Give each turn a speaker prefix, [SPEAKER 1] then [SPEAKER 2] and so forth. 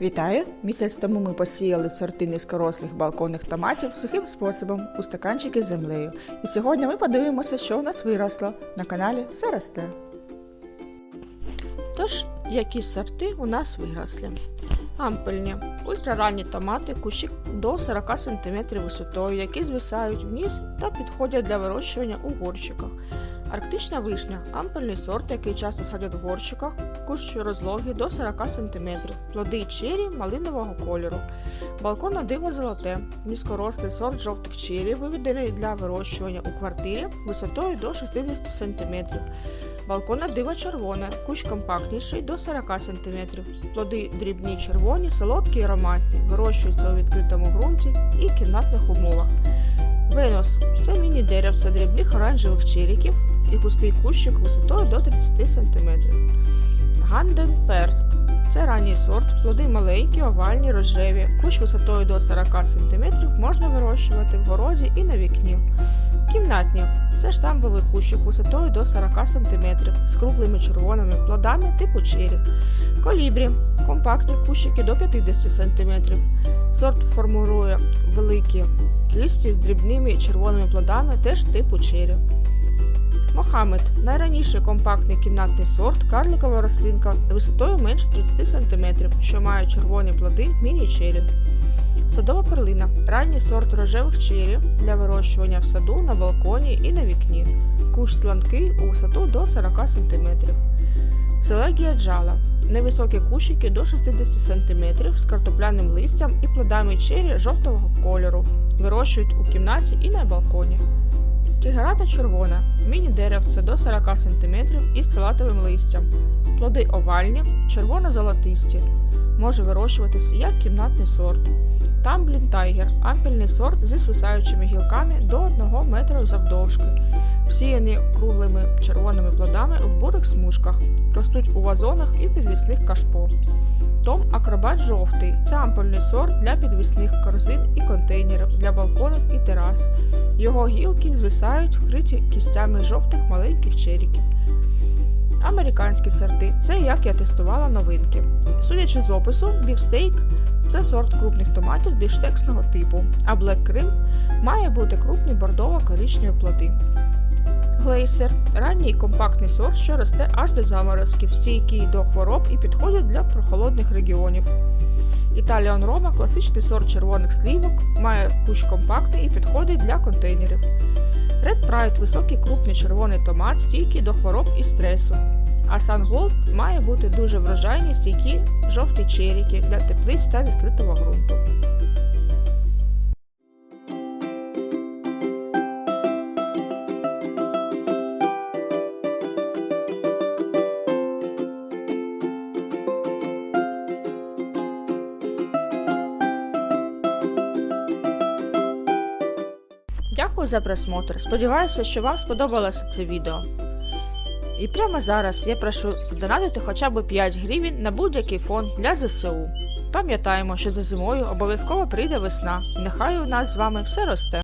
[SPEAKER 1] Вітаю! Місяць тому ми посіяли сорти низькорослих балконних томатів сухим способом у стаканчики з землею. І сьогодні ми подивимося, що у нас виросло. На каналі все росте. Тож, які сорти у нас виросли? Ампельні, ультраранні томати, кущик до 40 см висотою, які звисають вниз та підходять для вирощування у горщиках. Арктична вишня ампельний сорт, який часто садять в горщиках, кущ розлогий до 40 см, плоди чері малинового кольору. Балконне диво золоте, низькорослий сорт жовтих чері, виведений для вирощування у квартирі висотою до 60 см. Балконне диво червоне, кущ компактніший до 40 см. Плоди дрібні червоні, солодкі і ароматні, вирощуються у відкритому ґрунті і кімнатних умовах. Венус це міні-деревце дрібних оранжевих черіків і густий кущик висотою до 30 см. Ганден перст це ранній сорт, плоди маленькі, овальні, рожеві. Кущ висотою до 40 см можна вирощувати в городі і на вікні. Кімнатні це штамбовий кущик висотою до 40 см з круглими червоними плодами типу чері. Колібрі компактні кущики до 50 см. Сорт формує великі кисті з дрібними червоними плодами теж типу чері. Мохамед найраніший компактний кімнатний сорт, карликова рослинка висотою менше 30 см, що має червоні плоди міні-чері. Садова перлина ранній сорт рожевих чері для вирощування в саду, на балконі і на вікні. Кущ сланкий у висоту до 40 см. Селегія джала невисокі кущики до 60 см з картопляним листям і плодами чері жовтого кольору. Вирощують у кімнаті і на балконі. Тігерата червона міні-деревце до 40 см із салатовим листям. Плоди овальні, червоно-золотисті. Може вирощуватися як кімнатний сорт. Тамблін тайгер ампельний сорт зі свисаючими гілками до 1 метра завдовжки, всіяні круглими червоними плодами в бурих смужках, ростуть у вазонах і підвісних кашпо. Том акробат жовтий це ампельний сорт для підвісних корзин і контейнерів для балконів і терас. Його гілки звисають, вкриті кістями жовтих маленьких черіків. Американські сорти це як я тестувала новинки. Судячи з опису, бівстейк це сорт крупних томатів бівштексного типу, а Black Cream має бути крупні бордово-коричневі плоди. Глейсер ранній компактний сорт, що росте аж до заморозків, стійкий до хвороб і підходить для прохолодних регіонів. Італіон Рома класичний сорт червоних слівок, має кущ компактний і підходить для контейнерів. Red Pride високий крупний червоний томат, стійкий до хвороб і стресу. А Sun Gold має бути дуже врожайні стійкі жовті черіки для теплиць та відкритого ґрунту. Дякую за просмотр. Сподіваюся, що вам сподобалося це відео. І прямо зараз я прошу задонатити хоча б 5 гривень на будь-який фонд для ЗСУ. Пам'ятаємо, що за зимою обов'язково прийде весна, нехай у нас з вами все росте.